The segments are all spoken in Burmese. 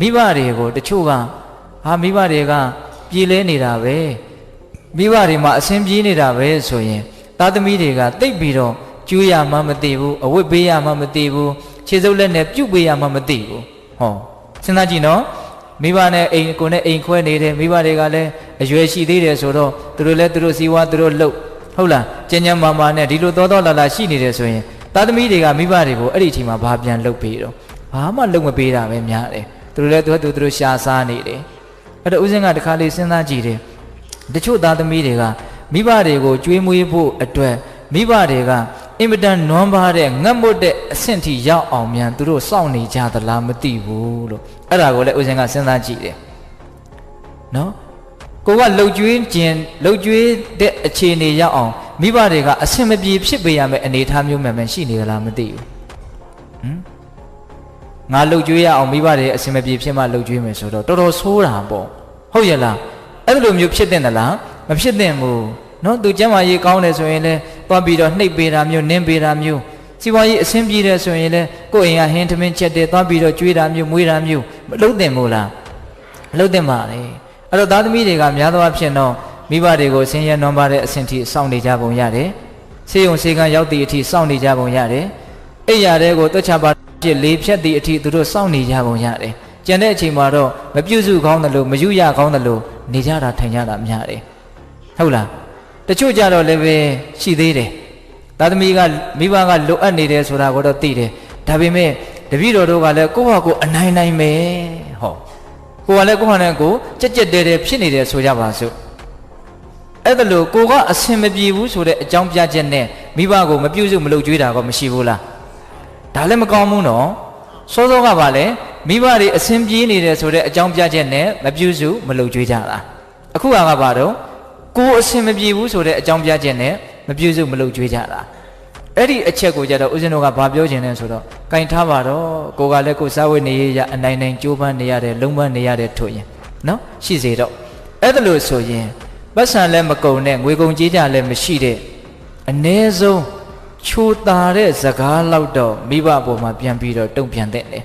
မိဘတွေကိုတချို့ကဟာမိဘတွေကပြေးလဲနေတာပဲမိဘတွေမှာအဆင်ပြေးနေတာပဲဆိုရင်သားသမီးတွေကတိတ်ပြီးတော့ကျူးရမှမသိဘူးအဝတ်ပေးရမှမသိဘူးခြေစုပ်လက်နဲ့ပြုတ်ပေးရမှမသိဘူးဟောစဉ်းစားကြည့်နော်မိဘနဲ့အိမ်ကိုနဲ့အိမ်ခွဲနေတယ်မိဘတွေကလည်းအရွယ်ရှိသေးတယ်ဆိုတော့သူတို့လည်းသူတို့စီဝါသူတို့လှုပ်ဟုတ်လားကျဉ်းကျဉ်းမာမာနဲ့ဒီလိုတော်တော်လာလာရှိနေတယ်ဆိုရင်သားသမီးတွေကမိဘတွေကိုအဲ့ဒီအချိန်မှာဘာပြန်လှုပ်ပေးတော့ဘာမှလှုပ်မပေးတာပဲများတယ် သူတို့လည်းသူတို့သူတို့ရှားစားနေတယ်အဲ့တော့ဦးစင်းကတခါလေးစဉ်းစားကြည့်တယ်တချို့သားသမီးတွေကမိဘတွေကိုကြွေးမွေးဖို့အတွက်မိဘတွေကအင်မတန်နွမ်းပါတဲ့ငတ်မွတ်တဲ့အဆင့်ထိရောက်အောင်မြန်သူတို့စောင့်နေကြသလားမသိဘူးလို့အဲ့ဒါကိုလည်းဦးစင်းကစဉ်းစားကြည့်တယ်နော်ကိုကလှုပ်ကြွေးခြင်းလှုပ်ကြွေးတဲ့အခြေအနေရောက်အောင်မိဘတွေကအဆင်မပြေဖြစ်ပေးရမယ့်အနေအထားမျိုးမှန်မှန်ရှိနေသလားမသိဘူးဟမ် ငါလှုပ်ကြွေးရအောင်မိဘတွေအဆင်မပြေဖြစ်မှလှုပ်ကြွေးမယ်ဆိုတော့တော်တော်ဆိုးတာပေါ့ဟုတ်ရဲ့လားအဲ့လိုမျိုးဖြစ်တဲ့သလားမဖြစ်တဲ့ဘူးနော်သူကျမ်းမာရေးကောင်းတယ်ဆိုရင်လည်းသွားပြီးတော့နှိပ်ပေးတာမျိုးနင်းပေးတာမျိုးစီပွားရေးအဆင်ပြေတယ်ဆိုရင်လည်းကိုယ့်အိမ်ကဟင်းသမင်းချက်တယ်သွားပြီးတော့ကျွေးတာမျိုးမွေးတာမျိုးမလုပ်သင့်ဘူးလားမလုပ်သင့်ပါလေအဲ့တော့သားသမီးတွေကများသောအားဖြင့်တော့မိဘတွေကိုဆင်းရဲနွမ်းပါတဲ့အဆင့်ထိစောင့်နေကြပုံရတယ်ဆေးရုံဆေးကန်းရောက်သည့်အထိစောင့်နေကြပုံရတယ်အိယာတဲ့ကိုတွက်ချပါ ဖြစ်လေးဖြတ်သည့်အထိသူတို့စောင့်နေကြပုံရတယ်ကျန်တဲ့အချိန်မှာတော့မပြုစုကောင်းတယ်လို့မယူရကောင်းတယ်လို့နေကြတာထိုင်ကြတာများတယ်ဟုတ်လားတချို့ကြတော့လည်းပဲရှိသေးတယ်သားသမီးကမိဘကလိုအပ်နေတယ်ဆိုတာကိုတော့သိတယ်ဒါပေမဲ့တပည့်တော်တို့ကလည်းကိုယ့်ဟာကိုယ်အနိုင်နိုင်ပဲဟောကိုယ်ကလည်းကိုယ့်ဟာနဲ့ကိုယ်ကြက်ကြက်တဲတဲဖြစ်နေတယ်ဆိုကြပါစို့အဲ့ဒါလို့ကိုကအဆင်မပြေဘူးဆိုတဲ့အကြောင်းပြချက်နဲ့မိဘကိုမပြုစုမလုပ်ကြွေးတာကမရှိဘူးလား ဒါလည်းမကောင်းဘူးနော်စောစောကပါလေမိဘတွေအဆင်ပြေနေတယ်ဆိုတဲ့အကြောင်းပြချက်နဲ့မပြုစုမလုပ်ကြွေးကြတာအခုကပါတော့ကိုအဆင်မပြေဘူးဆိုတဲ့အကြောင်းပြချက်နဲ့မပြုစုမလုပ်ကြွေးကြတာအဲ့ဒီအချက်ကိုကြတော့ဦးဇင်းတို့ကဘာပြောချင်လဲဆိုတော့ကင်ထားပါတော့ကိုကလည်းကိုစားဝတ်နေရအနိုင်နိုင်ကြိုးပမ်းနေရတယ်လုံးပမ်းနေရတယ်ထို့ရင်နော်ရှိစေတော့အဲ့ဒါလို့ဆိုရင်ပတ်စံလည်းမကုံနဲ့ငွေကုန်ကြေးကြလည်းမရှိတဲ့အ ਨੇ ဆုံး ချိုတာတဲ့စကားလောက်တော့မိဘပေါ်မှာပြန်ပြီးတော့တုံ့ပြန်တဲ့လေ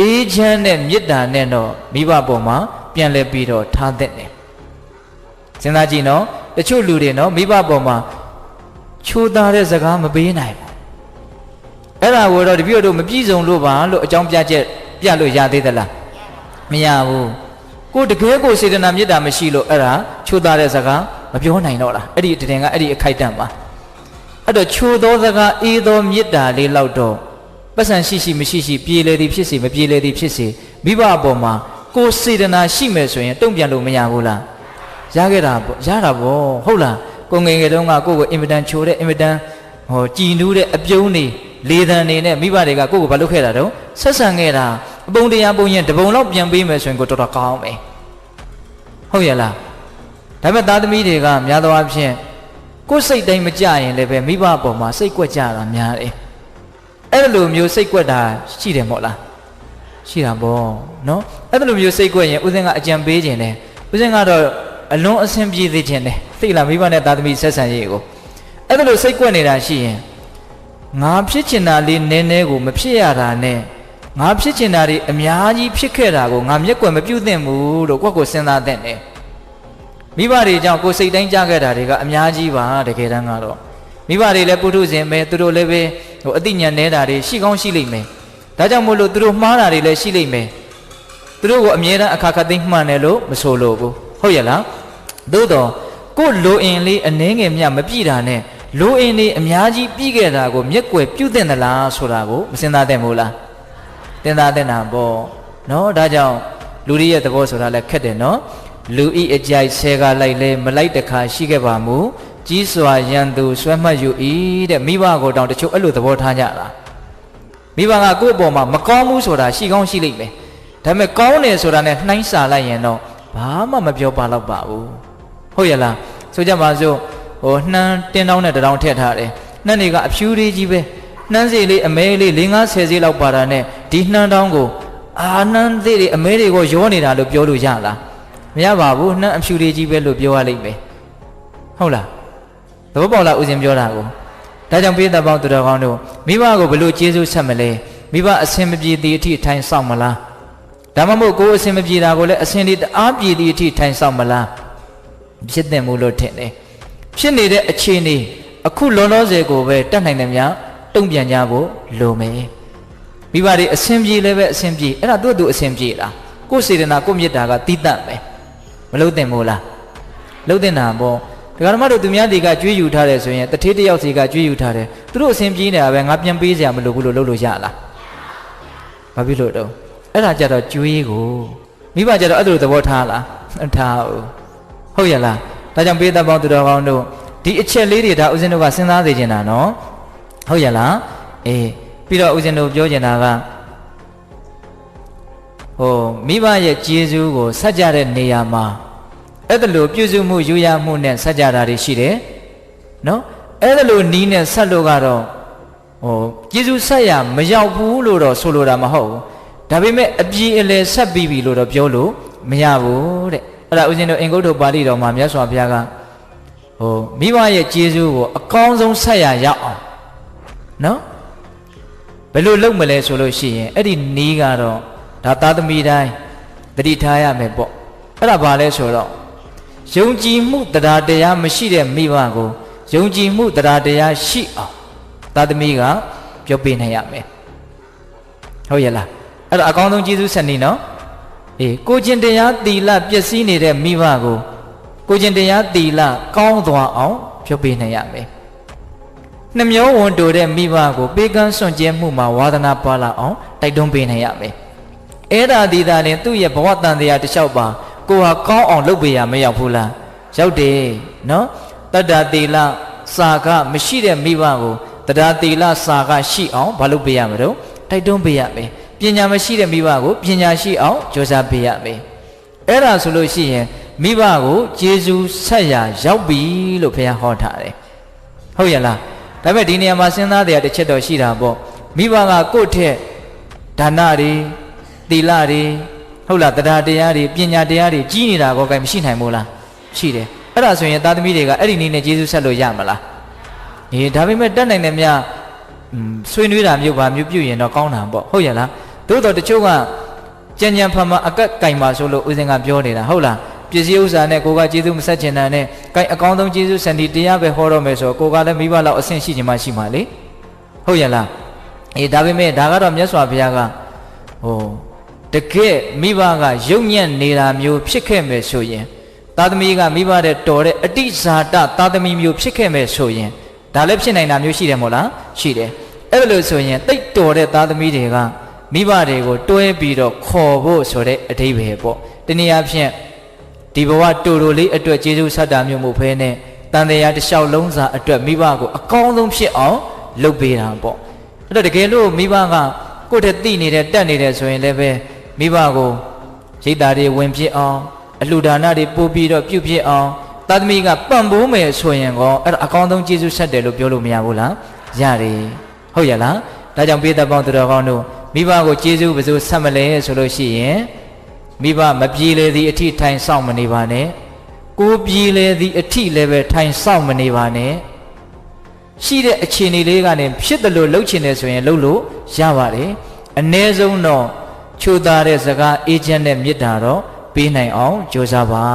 အေးချမ်းတဲ့မေတ္တာနဲ့တော့မိဘပေါ်မှာပြန်လဲပြီးတော့ထားတဲ့လေစဉ်းစားကြည့်နော်တချို့လူတွေနော်မိဘပေါ်မှာချိုတာတဲ့စကားမပေးနိုင်ဘူးအဲ့ဒါကိုတော့တပြည့်တို့မပြည့်စုံလို့ပါလို့အကြောင်းပြချက်ပြလို့ရသေးသလားမရဘူးကိုတကယ်ကိုစေတနာမေတ္တာမရှိလို့အဲ့ဒါချိုတာတဲ့စကားမပြောနိုင်တော့လားအဲ့ဒီတည်ကအဲ့ဒီအခိုက်တန့်ပါ အဲ့တော့ချိုသောစကားအေးသောမေတ္တာလေးလောက်တော့ပတ်စံရှိရှိမရှိရှိပြေလေသည်ဖြစ်စေမပြေလေသည်ဖြစ်စေမိဘအပေါ်မှာကိုစေတနာရှိမယ်ဆိုရင်တုံ့ပြန်လို့မရဘူးလားရခဲ့တာပေါ့ရတာပေါ့ဟုတ်လားကိုငယ်ငယ်တုန်းကကိုကိုအင်မတန်ချိုတဲ့အင်မတန်ဟောကြည်နူးတဲ့အပြုံးနေလေတံနေနဲ့မိဘတွေကကိုကိုဘာလုပ်ခဲ့တာတော့ဆက်ဆံခဲ့တာအပုံတရားပုံရင်တပုံလောက်ပြန်ပေးမယ်ဆိုရင်ကိုတော်တော်ကောင်းမယ်ဟုတ်ရဲ့လားဒါပေမဲ့သားသမီးတွေကများသောအားဖြင့် ကိုယ်စိတ်တိုင်းမကြရင်လည်းပဲမိဘအပေါ်မှာစိတ်ကွက်ကြတာများတယ်အဲ့လိုမျိုးစိတ်ကွက်တာရှိတယ်မို့လားရှိတာပေါ့နော်အဲ့လိုမျိုးစိတ်ကွက်ရင်ဦးဇင်းကအကြံပေးခြင်းတယ်ဦးဇင်းကတော့အလွန်အဆင်ပြေသေးခြင်းတယ်သိလားမိဘနဲ့သားသမီးဆက်ဆံရေးကိုအဲ့လိုစိတ်ကွက်နေတာရှိရင်ငါဖြစ်ချင်တာလေးနည်းနည်းကိုမဖြစ်ရတာနဲ့ငါဖြစ်ချင်တာတွေအများကြီးဖြစ်ခဲ့တာကိုငါမျက်ကွယ်မပြုတ်သင့်ဘူးလို့ကိုယ့်ကိုစဉ်းစားသင့်တယ် မိဘတွေကြောင့်ကိုယ်စိတ်တိုင်းကြားခဲ့တာတွေကအများကြီးပါတကယ်တမ်းကတော့မိဘတွေလည်းပုထုဇဉ်ပဲသူတို့လည်းပဲဟိုအသိဉာဏ်နေတာတွေရှိကောင်းရှိလိမ့်မယ်ဒါကြောင့်မို့လို့သူတို့မှားတာတွေလည်းရှိလိမ့်မယ်သူတို့ကိုအမြဲတမ်းအခါခါသိမ်းမှန်တယ်လို့မဆိုလို့ဘူးဟုတ်ရဲ့လားသို့တော့ကိုယ်လိုအင်လေးအနှင်းငယ်မြမပြည့်တာနဲ့လိုအင်လေးအများကြီးပြီးခဲ့တာကိုမျက်ကွယ်ပြုတ်တဲ့သလားဆိုတာကိုမစင်သားတဲ့မို့လားတင်သားတဲ့နာပေါ့နော်ဒါကြောင့်လူတွေရဲ့သဘောဆိုတာလည်းခက်တယ်နော် လူဤအကြိုက်ဆဲကလိုက်လဲမလိုက်တခါရှိခဲ့ပါမူကြီးစွာရန်သူဆွဲမှတ်ယူ၏တဲ့မိဘကိုတောင်တချို့အဲ့လိုသဘောထားကြတာမိဘကကိုယ့်အပေါ်မှာမကောင်းဘူးဆိုတာရှိကောင်းရှိလိမ့်မယ်ဒါပေမဲ့ကောင်းတယ်ဆိုတာနဲ့နှိုင်းစာလိုက်ရင်တော့ဘာမှမပြောပါတော့ပါဘူးဟုတ်ရဲ့လားဆိုကြပါစို့ဟိုနှမ်းတင်းတောင်းနဲ့တတောင်းထည့်ထားတယ်နှမ်းတွေကအဖြူလေးကြီးပဲနှမ်းစီလေးအမဲလေး၄50စီလောက်ပါတာနဲ့ဒီနှမ်းတောင်းကိုအာနှမ်းသေးတွေအမဲတွေကိုရောနေတာလို့ပြောလို့ရလား မရပါဘူးနှမ်းအဖြူလေးကြီးပဲလို့ပြောရလိမ့်မယ်ဟုတ်လားသဘောပေါက်လားဦးဇင်ပြောတာကိုဒါကြောင့်ပိဿပေါင်းသူတော်ကောင်းတို့မိဘကိုဘလို့ကျေးဇူးဆက်မလဲမိဘအဆင်မပြေသေးအထိအထိုင်စောင့်မလားဒါမှမဟုတ်ကိုယ်အစင်မပြေတာကိုလည်းအစင်ဒီတအားပြေသည့်အထိထိုင်ဆောင်မလားဖြစ်တယ်မို့လို့ထင်တယ်ဖြစ်နေတဲ့အခြေအနေအခုလောလောဆယ်ကိုပဲတတ်နိုင်တယ်များတုံ့ပြန်ကြဖို့လိုမယ်မိဘတွေအစင်ပြေလည်းပဲအစင်ပြေအဲ့ဒါသူ့သူအစင်ပြေလားကိုယ်စေတနာကိုယ်မေတ္တာကတိတတ်ပဲ မလို့တင်မို့လားလို့တင်တာပေါ့ဒကာဓမ္မတို့သူများတွေကကြွေးယူထားတယ်ဆိုရင်တထေးတစ်ယောက်စီကကြွေးယူထားတယ်သူတို့အစင်ပြေးနေတာပဲငါပြန်ပေးစရာမလိုဘူးလို့လုပ်လို့ရလားဘာဖြစ်လို့တော့အဲ့ဒါကြတော့ကြွေးကိုမိဘကြတော့အဲ့လိုသဘောထားလားမထားဘူးဟုတ်ရလားဒါကြောင့်ပေးသက်ပေါင်းသူတော်ကောင်းတို့ဒီအချက်လေးတွေဒါဦးဇင်းတို့ကစဉ်းစားသေးနေတာနော်ဟုတ်ရလားအေးပြီးတော့ဦးဇင်းတို့ပြောချင်တာက ဟိုမိဘရဲ့ကျေးဇူးကိုဆက်ကြတဲ့နေရာမှာအဲ့ဒါလိုပြုစုမှုယူရမှုနဲ့ဆက်ကြတာတွေရှိတယ်နော်အဲ့ဒါလိုနီးနဲ့ဆက်လို့ကတော့ဟိုကျေးဇူးဆက်ရမရောက်ဘူးလို့တော့ဆိုလိုတာမဟုတ်ဘူးဒါပေမဲ့အပြည်အလယ်ဆက်ပြီးပြီလို့တော့ပြောလို့မရဘူးတဲ့အဲ့ဒါဦးဇင်းတို့အင်္ဂုတ္တပါဠိတော်မှာမြတ်စွာဘုရားကဟိုမိဘရဲ့ကျေးဇူးကိုအကောင်းဆုံးဆက်ရရောက်အောင်နော်ဘယ်လိုလုပ်မလဲဆိုလို့ရှိရင်အဲ့ဒီနီးကတော့ ဒါသားသမီးတိုင်းတတိထားရမယ်ပေါ့အဲ့ဒါဘာလဲဆိုတော့ယုံကြည်မှုတရားတရားမရှိတဲ့မိဘကိုယုံကြည်မှုတရားတရားရှိအောင်သားသမီးကပြောပြနိုင်ရမယ်ဟုတ်ရဲ့လားအဲ့ဒါအကောင်းဆုံးကျေးဇူးဆက်နေနော်အေးကိုကျင်တရားတီလပျက်စီးနေတဲ့မိဘကိုကိုကျင်တရားတီလကောင်းသွားအောင်ပြောပြနိုင်ရမယ်နှမျောဝန်တိုတဲ့မိဘကိုပေးကမ်းစွန့်ကြဲမှုမှာဝါသနာပါလာအောင်တိုက်တွန်းပေးနိုင်ရမယ် အဲ့ဒါဒီသာရင်သူ့ရဲ့ဘဝတန်တရားတစ်လျှောက်ပါကိုဟာကောင်းအောင်လုပ်ပေးရမရောက်ဘူးလားရောက်တယ်နော်တတ္တတိလစာကမရှိတဲ့မိဘကိုတတ္တတိလစာကရှိအောင်ဘာလုပ်ပေးရမလို့တိုက်တွန်းပေးရမယ်ပညာမရှိတဲ့မိဘကိုပညာရှိအောင်ကြိုးစားပေးရမယ်အဲ့ဒါဆိုလို့ရှိရင်မိဘကိုကျေးဇူးဆက်ရရောက်ပြီလို့ဘုရားဟောထားတယ်ဟုတ်ရလားဒါပေမဲ့ဒီနေရာမှာစဉ်းစားတရားတစ်ချက်တော့ရှိတာပေါ့မိဘကကိုယ့်ထက်ဒါနတွေ သီလတွေဟုတ်လားတရားတရားတွေပညာတရားတွေကြီးနေတာကောကဲမရှိနိုင်မို့လားရှိတယ်အဲ့ဒါဆိုရင်သားသမီးတွေကအဲ့ဒီနည်းနဲ့ကျေးဇူးဆက်လို့ရမလားအေးဒါပေမဲ့တက်နိုင်တယ်များဆွေးနွေးတာမျိုးပါမျိုးပြုရင်တော့ကောင်းတာပေါ့ဟုတ်ရဲ့လားသို့တော့တချို့ကကြံကြံဖန်ဖန်အကက်ကင်ပါဆိုလို့ဦးစင်ကပြောနေတာဟုတ်လားပစ္စည်းဥစ္စာနဲ့ကိုကကျေးဇူးမဆက်ချင်တာနဲ့ကင်အကောင်းဆုံးကျေးဇူးစံဒီတရားပဲဟောတော့မယ်ဆိုတော့ကိုကလည်းမိဘလောက်အဆင့်ရှိချင်မှရှိမှာလေဟုတ်ရဲ့လားအေးဒါပေမဲ့ဒါကတော့မြတ်စွာဘုရားကဟို တကယ်မိဘကယုံညံ့နေတာမျိုးဖြစ်ခဲ့မယ်ဆိုရင်သားသမီးကမိဘတဲ့တော်တဲ့အတိဇာတသားသမီးမျိုးဖြစ်ခဲ့မယ်ဆိုရင်ဒါလည်းဖြစ်နိုင်တာမျိုးရှိတယ်မို့လားရှိတယ်အဲ့လိုဆိုရင်တိတ်တော်တဲ့သားသမီးတွေကမိဘတွေကိုတွဲပြီးတော့ခေါ်ဖို့ဆိုတဲ့အဓိပ္ပာယ်ပေါ့တနည်းအားဖြင့်ဒီဘဝတူတူလေးအတွက်ကျေးဇူးဆက်တာမျိုးမဟုတ်ဘဲနဲ့တန်တရားတစ်လျှောက်လုံးစာအတွက်မိဘကိုအကောင်းဆုံးဖြစ်အောင်လုပ်ပေးတာပေါ့အဲ့တော့တကယ်လို့မိဘကကိုယ့်ထက်သိနေတဲ့တက်နေတဲ့ဆိုရင်လည်းပဲ မိဘကိုရိတ်တာတွေဝင်ပြစ်အောင်အလှူဒါနတွေပို့ပြီးတော့ပြုဖြစ်အောင်သာသမီကပံ့ပိုးမယ်ဆိုရင်ကောအဲ့ဒါအကောင်းဆုံးကျေးဇူးဆက်တယ်လို့ပြောလို့မရဘူးလားရတယ်ဟုတ်ရလားဒါကြောင့်ပေးသက်ပေါင်းသူတော်ကောင်းတို့မိဘကိုကျေးဇူးဘယ်လိုဆက်မလဲဆိုလို့ရှိရင်မိဘမပြေလေသည်အထိထိုင်ဆောင်မနေပါနဲ့ကိုပြေလေသည်အထိလည်းပဲထိုင်ဆောင်မနေပါနဲ့ရှိတဲ့အခြေအနေလေးကနေဖြစ်တယ်လို့လှုပ်ချင်တယ်ဆိုရင်လှုပ်လို့ရပါတယ်အ ਨੇ ဆုံးတော့ ချိုးသားတဲ့စကားအေဂျင့်နဲ့မေတ္တာတော့ပေးနိုင်အောင်ကြိုးစားပါ